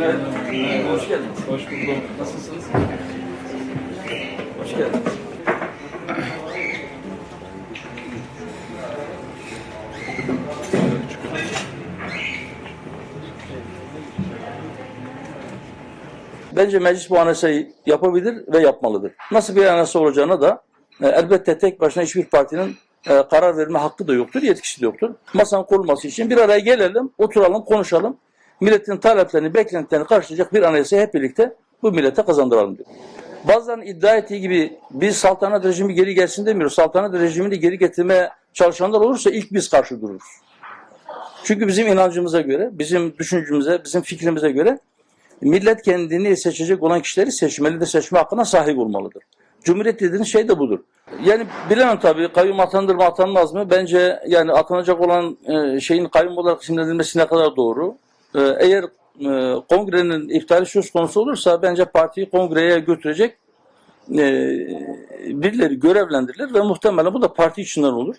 Günaydın. Hoş geldiniz. Hoş bulduk. Nasılsınız? Hoş geldiniz. Bence meclis bu anayasayı yapabilir ve yapmalıdır. Nasıl bir anayasa olacağına da e, elbette tek başına hiçbir partinin e, karar verme hakkı da yoktur, yetkisi de yoktur. Masanın kurulması için bir araya gelelim, oturalım, konuşalım. Milletin taleplerini, beklentilerini karşılayacak bir anayasayı hep birlikte bu millete kazandıralım diyor. Bazılarının iddia ettiği gibi biz saltanat rejimi geri gelsin demiyoruz. Saltanat rejimini geri getirmeye çalışanlar olursa ilk biz karşı dururuz. Çünkü bizim inancımıza göre, bizim düşüncemize, bizim fikrimize göre millet kendini seçecek olan kişileri seçmeli de seçme hakkına sahip olmalıdır. Cumhuriyet dediğiniz şey de budur. Yani bilemem tabii kayyum atandır mı atanmaz mı? Bence yani atanacak olan e, şeyin kayyum olarak isimlendirilmesi ne kadar doğru? E, eğer e, kongrenin iptali söz konusu olursa bence partiyi kongreye götürecek e, birileri görevlendirilir ve muhtemelen bu da parti içinden olur.